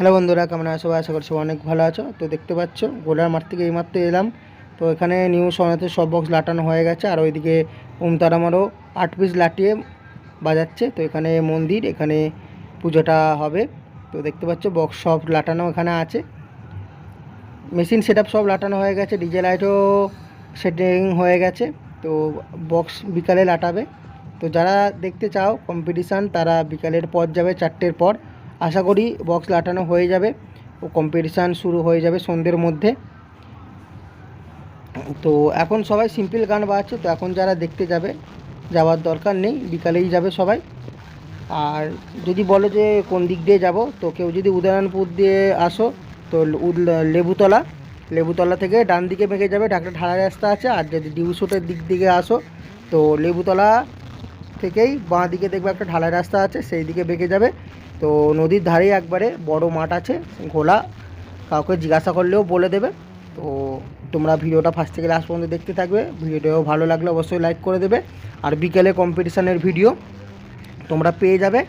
Hello বন্ধুরা, কেমন আছো? আশা করছি অনেক ভালো আছো। তো দেখতে পাচ্ছ, গোলার মাঠ থেকে এইমাত্র এলাম। তো এখানে নিউ সনাতে সব বক্স লাটানো হয়ে গেছে। আর ওইদিকে ওমতারামারও আট পিস লাটিয়ে বাজাচ্ছে। তো এখানে মন্দির, এখানে পুজোটা হবে। তো দেখতে পাচ্ছ বক্স সব লাটানো এখানে আছে। মেশিন সেট সব লাটানো হয়ে গেছে। ডিজে লাইটও সেটিং হয়ে গেছে। তো বক্স বিকালে লাটাবে। তো যারা দেখতে চাও কম্পিটিশান তারা বিকালের পর যাবে চারটের পর। আশা করি বক্স লাটানো হয়ে যাবে। ও কম্পিটিশান শুরু হয়ে যাবে সন্ধ্যের মধ্যে। তো এখন সবাই সিম্পল গান বাজছে তো এখন যারা দেখতে যাবে, যাওয়ার দরকার নেই, বিকালেই যাবে সবাই। আর যদি বলো যে কোন দিক দিয়ে যাব, তো কেউ যদি উদয়নপুর দিয়ে আসো, তো লেবুতলা। লেবুতলা থেকে ডান দিকে বেঁকে যাবে ডাক্তার ঢালাই রাস্তা আছে। আর যদি ডিউসুটের দিক দিকে আসো, তো লেবুতলা থেকেই বাঁ দিকে দেখবে একটা ঢালাই রাস্তা আছে, সেই দিকে বেঁকে যাবে। তো নদীর ধারেই একবারে বড় মাঠ আছে, ঘোলা। কাউকে জিজ্ঞাসা করলেও বলে দেবে। তো তোমরা ভিডিওটা ফার্স্ট থেকে লাস্ট পর্যন্ত দেখতে থাকবে। ভিডিওটাও ভালো লাগলে অবশ্যই লাইক করে দেবে। আর বিকেলে কম্পিটিশানের ভিডিও তোমরা পেয়ে যাবে।